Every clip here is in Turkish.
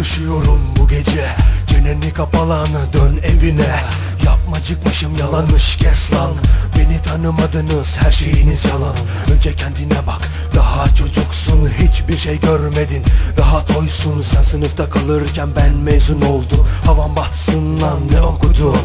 Yaşıyorum bu gece. Çeneni kapalanı dön evine. Yapmacıkmışım yalanmış kes lan. Beni tanımadınız her şeyiniz yalan. Önce kendine bak daha çocuksun Hiçbir şey görmedin. Daha toysun Sen sınıfta kalırken ben mezun oldum. Havan batsın lan ne okudun?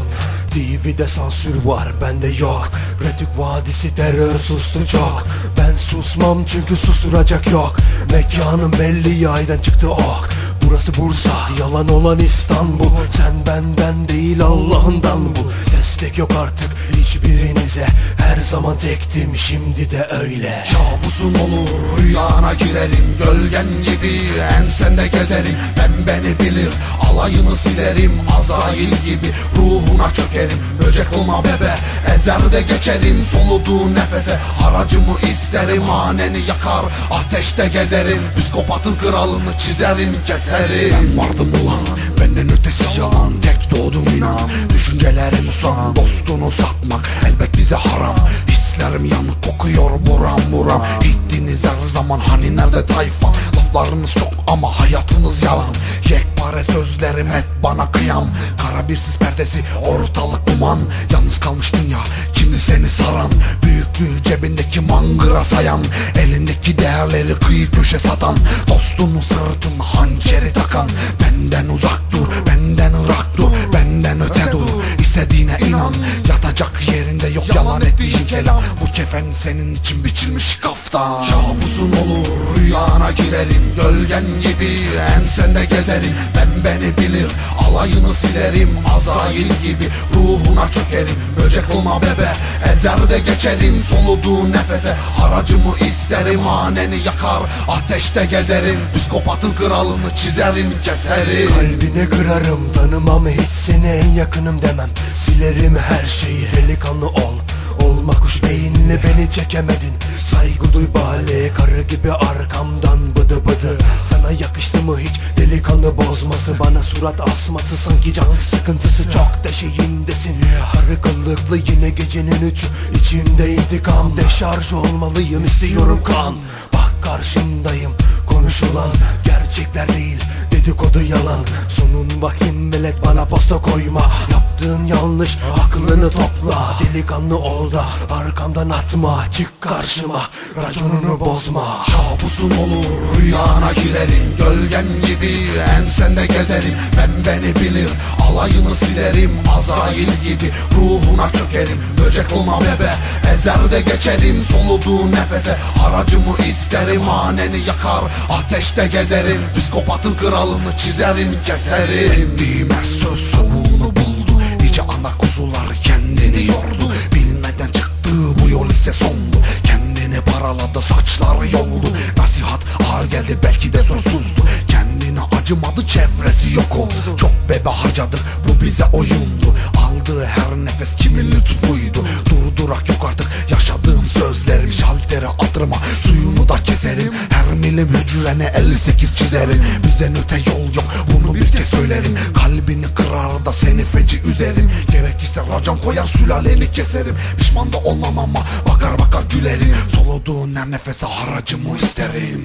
TV'de sansür var bende yok. Retük Vadisi terör sustu çok. Ben susmam çünkü susturacak yok. Mekanım belli yaydan çıktı ok Burası Bursa yalan olan İstanbul. Sen benden değil Allah'ından bu. Destek yok artık hiçbirinize. Her zaman tektim şimdi de öyle. Kabusun olur rüyana girerim. Gölgen gibi ensende gezerim. Ben beni bilir alayını silerim Azrail gibi ruhuna çökerim. Böcek olma bebe ezer de geçerim. Soluduğu nefese haracımı isterim. Haneni yakar ateşte gezerim. Psikopatın kralını çizerim keserim. Ben vardım ulan benden ötesi yalan. Tek doğdum inan Düşüncelerim son. Dostunu satmak Elbet bize haram. Hislerim yanık kokuyor buram buram. Gittiniz her zaman hani nerede tayfa? Laflarınız çok ama hayatınız yalan Yekpare sözlerim hep bana kıyam. Kara bir sis perdesi ortalık duman. Yalnız kalmış dünya şimdi seni saran? Büyüklüğü cebindeki mangıra sayan. Elindeki değerleri kıyı köşe satan. Dostunu sırtın hançeri takan. Benden uzak dur benden ırak dur Benden öte dur. İstediğine inan Yatacak yerinde yok yalan ettiğin kelam. Bu kefen senin için biçilmiş kaftan. Kabusun olur rüyana girerim. Gölgen gibi ensende gezerim. Ben beni bilir alayını silerim. Azrail gibi ruhuna çökerim. Böcek olma bebe ezer de geçerim Soluduğu nefese. Haracımı isterim Haneni yakar ateşte gezerim. Psikopatın kralını çizerim keserim. Kalbine kırarım tanımam hiç seni en yakınım demem. Silerim her şeyi delikanlı ol Olma kuş beynine beni çekemedin. Saygı duy bale karı gibi arkamdan bıdı bıdı. Sana yakıştı mı hiç delikanlı bozması? Bana surat asması sanki can sıkıntısı. Çok deşeğindesin Karı kıllıklı yine gecenin üçü içimde intikam Deşarj olmalıyım istiyorum kan. Bak karşındayım konuşulan gerçekler değil. Dedikodu yalan. Sonun bakayım millet bana posta koyma Yaptığın yanlış aklını topla. Delikanlı ol da arkamdan atma Çık karşıma. Raconunu bozma. Kabusun olur rüyana girerim. Gölgen gibi ensende gezerim. Ben beni bilir alayını silerim. Azrail gibi ruhuna çökerim. Böcek olma bebe ezer de geçerim. Soluduğu nefese haracımı isterim. Haneni yakar ateşte gezerim. Psikopatın kralını çizerim keserim. Her söz kuzular kendini yordu. Bilinmeden çıktığı bu yol ise sondu. Kendini paraladı saçları yoldu. Nasihat ağır geldi belki de sorsuzdu Kendine acımadı çevresi yok oldu. Çok bebe harcadık bu bize oyundu. Aldığı her nefes kimin lütfuydu? Durdurak yok artık yaşadığım sözlerim. Şaltere attırma suyunu da keserim. Her milim hücrene 58 çizerim. Bizden öte yol yok söylerim Kalbini kırar da seni feci üzerim. Gerekirse racon koyar sülaleni keserim. Pişman da olmam ama bakar bakar gülerim. Soluduğun her nefese haracımı isterim